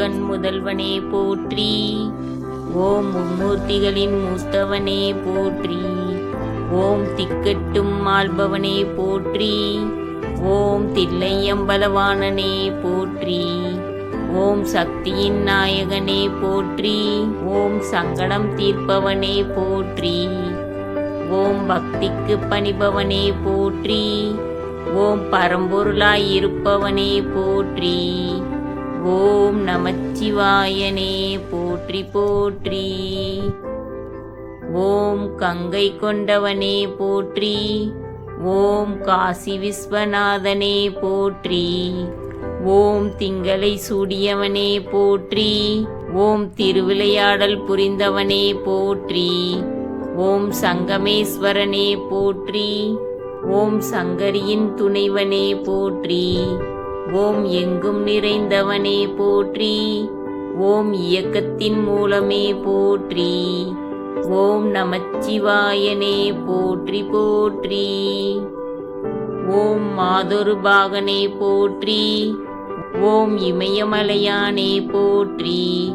முக்கண் முதல்வனே போற்றி. ஓம் மும்மூர்த்திகளின் மூத்தவனே போற்றி. ஓம் திக்கட்டும் ஆள்பவனே போற்றி. ஓம் தில்லையம்பலவானனே போற்றி. ஓம் சக்தியின் நாயகனே போற்றி. ஓம் சங்கடம் தீர்ப்பவனே போற்றி. ஓம் பக்திக்கு பணிபவனே போற்றி. ஓம் பரம்பொருளாய் இருப்பவனே போற்றி. ஓம் நமச்சிவாயனே போற்றி போற்றி. ஓம் கங்கை கொண்டவனே போற்றி. ஓம் காசி விஸ்வநாதனே போற்றி. ஓம் திங்களை சூடியவனே போற்றி. ஓம் திருவிளையாடல் புரிந்தவனே போற்றி. ஓம் சங்கமேஸ்வரனே போற்றி. ஓம் சங்கரியின் துணைவனே போற்றி. ஓம் எங்கும் நிறைந்தவனே போற்றி. ஓம் இயக்கத்தின் மூலமே போற்றி. ஓம் நமச்சிவாயனே போற்றி போற்றி. ஓம் மாதொரு பாகனே போற்றி. ஓம் இமயமலையானே போற்றி.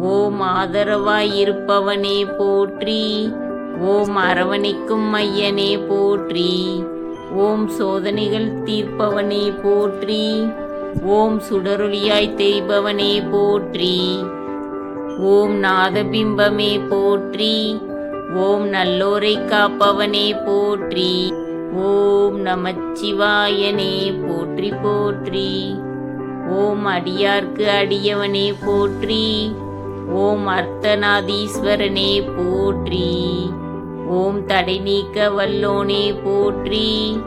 ஓம் ஆதரவாய் இருப்பவனே போற்றி. ஓம் அரவணைக்கும் மையனே போற்றி. ஓம் சோதனைகள் தீர்ப்பவனே போற்றி. ஓம் சுடரொளியாய் தேய்பவனே போற்றி. ஓம் நாதபிம்பமே போற்றி. ஓம் நல்லோரை காப்பவனே போற்றி. ஓம் நமச்சிவாயனே போற்றி போற்றி. ஓம் அடியார்க்கு அடியவனே போற்றி. ஓம் அர்த்தநாதீஸ்வரனே போற்றி. ஓம் தடை நீக்க வல்லோனே போற்றி.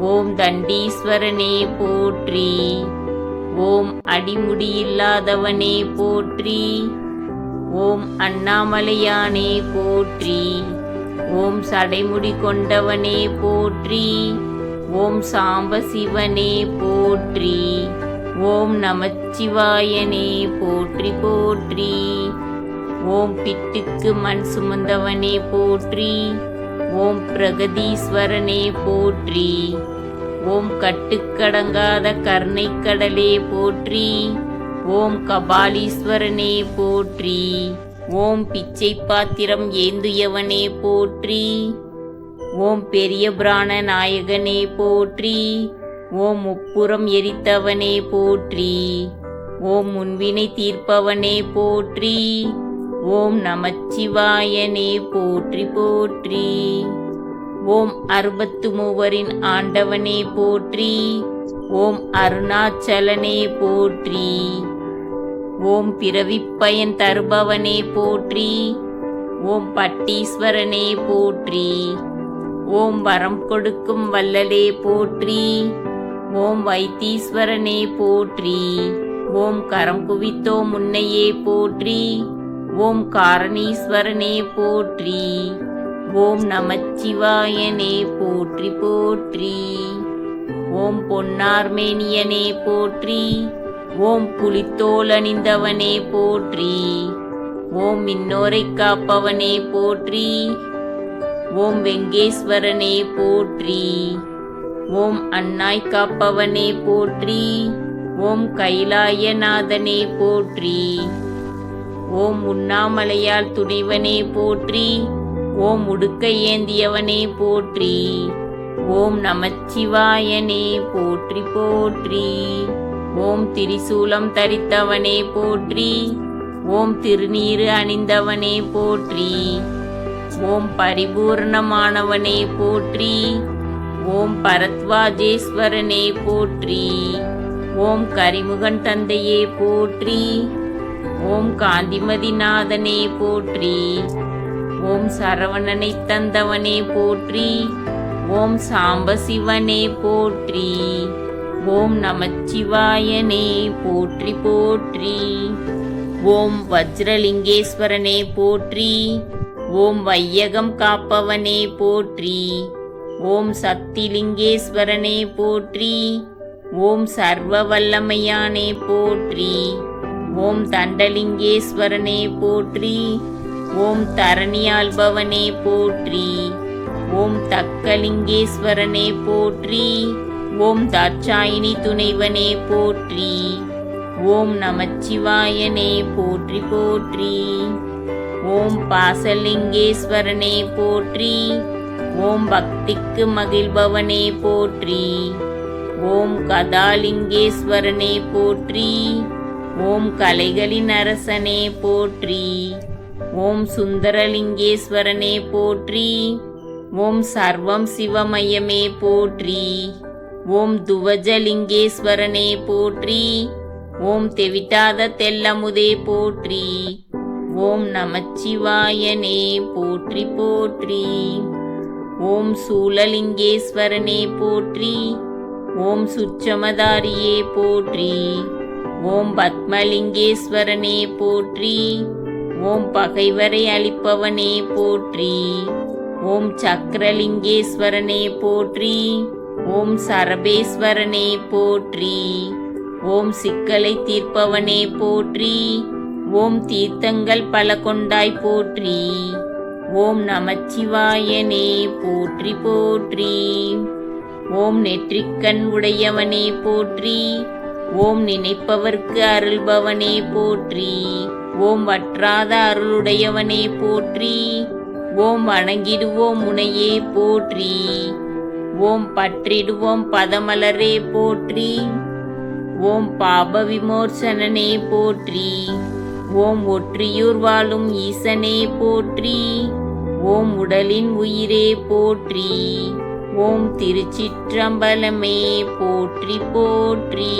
ஓம் தண்டீஸ்வரனே போற்றி. ஓம் அடிமுடியில்லாதவனே போற்றி. ஓம் அண்ணாமலையானே போற்றி. ஓம் சடைமுடி கொண்டவனே போற்றி. ஓம் சாம்ப சிவனே போற்றி. ஓம் நமச்சிவாயனே போற்றி போற்றி. ஓம் பிட்டுக்கு மண் சுமந்தவனே போற்றி. ஓம் பிரகதீஸ்வரனே போற்றி. ஓம் கட்டுக்கடங்காத கருணைக்கடலே போற்றி. ஓம் கபாலீஸ்வரனே போற்றி. ஓம் பிச்சை பாத்திரம் ஏந்துயவனே போற்றி. ஓம் பெரிய பிராண நாயகனே போற்றி. ஓம் முப்புறம் எரித்தவனே போற்றி. ஓம் முன்வினை தீர்ப்பவனே போற்றி. ஓம் நமச்சிவாயனே போற்றி போற்றி. ஓம் அறுபத்து மூவரின் ஆண்டவனே போற்றி. ஓம் அருணாச்சலனே போற்றி. ஓம் பிறவிப்பயன் தருபவனே போற்றி. ஓம் பட்டீஸ்வரனே போற்றி. ஓம் வரம் கொடுக்கும் வல்லலே போற்றி. ஓம் வைத்தீஸ்வரனே போற்றி. ஓம் கரம் குவித்தோ முன்னையே போற்றி. ஓம் காரணீஸ்வரனே போற்றி. ஓம் நமச்சிவாயனே போற்றி போற்றி. ஓம் பொன்னார்மேனியனே போற்றி. ஓம் புலித்தோல் அணிந்தவனே போற்றி. ஓம் மின்னோரை காப்பவனே போற்றி. ஓம் வெங்கேஸ்வரனே போற்றி. ஓம் அன்னாய் காப்பவனே போற்றி. ஓம் கைலாயநாதனே போற்றி. ஓம் உண்ணாமலையால் துணிவனே போற்றி ஓம் உடுக்க ஏந்தியவனே போற்றி ஓம் நமச்சிவாயனே போற்றி போற்றி ஓம் திரிசூலம் தரித்தவனே போற்றி ஓம் திருநீறு அணிந்தவனே போற்றி ஓம் பரிபூர்ணமானவனே போற்றி ஓம் பரத்வாஜேஸ்வரனே போற்றி ஓம் கரிமுகன் தந்தையே போற்றி ஓம் காந்திமதிநாதனே போற்றி. ஓம் சரவணனை தந்தவனே போற்றி. ஓம் சாம்பசிவனே போற்றி. ஓம் நமச்சிவாயனே போற்றி போற்றி. ஓம் வஜ்ரலிங்கேஸ்வரனே போற்றி. ஓம் வையகம் காப்பவனே போற்றி. ஓம் சக்திலிங்கேஸ்வரனே போற்றி. ஓம் சர்வ வல்லமையானே போற்றி. ஓம் தண்டலிங்கேஸ்வரனே போற்றி ஓம் தரணியாள்பவனே போற்றி ஓம் தக்கலிங்கேஸ்வரனே போற்றி ஓம் தாட்சாயினி துணைவனே போற்றி ஓம் நமச்சிவாயனே போற்றி போற்றி ஓம் பாசலிங்கேஸ்வரனே போற்றி ஓம் பக்திக்கு மகிழ்பவனே போற்றி ஓம் கதாலிங்கேஸ்வரனே போற்றி ஓம் கலைகளின் அரசனே போற்றி. ஓம் சுந்தரலிங்கேஸ்வரனே போற்றி. ஓம் சர்வம் சிவமயமே போற்றி. ஓம் துவஜலிங்கேஸ்வரனே போற்றி. ஓம் தெவிட்டாத தெல்லமுதே போற்றி. ஓம் நமச்சிவாயனே போற்றி போற்றி. ஓம் சூழலிங்கேஸ்வரனே போற்றி. ஓம் சுச்சமதாரியே போற்றி. ஓம் பத்மலிங்கேஸ்வரனே போற்றி. ஓம் பகைவரை அளிப்பவனே போற்றி. ஓம் சக்கரலிங்கேஸ்வரனே போற்றி. ஓம் சரபேஸ்வரனே போற்றி. ஓம் சிக்கலை தீர்ப்பவனே போற்றி. ஓம் தீர்த்தங்கள் பல கொண்டாய் போற்றி. ஓம் நமச்சிவாயனே போற்றி போற்றி. ஓம் நெற்றிக்கண் உடையவனே போற்றி. ஓம் நினைப்பவர்க்கு அருள்பவனே போற்றி. ஓம் வற்றாத அருளுடையவனே போற்றி. ஓம் வணங்கிடுவோம் முனையே போற்றி. ஓம் பற்றிடுவோம் பதமலரே போற்றி. ஓம் பாப விமோசனனே போற்றி. ஓம் ஒற்றியூர் வாழும் ஈசனே போற்றி. ஓம் உடலின் உயிரே போற்றி. ஓம் திருச்சிற்றம்பலமே போற்றி போற்றி.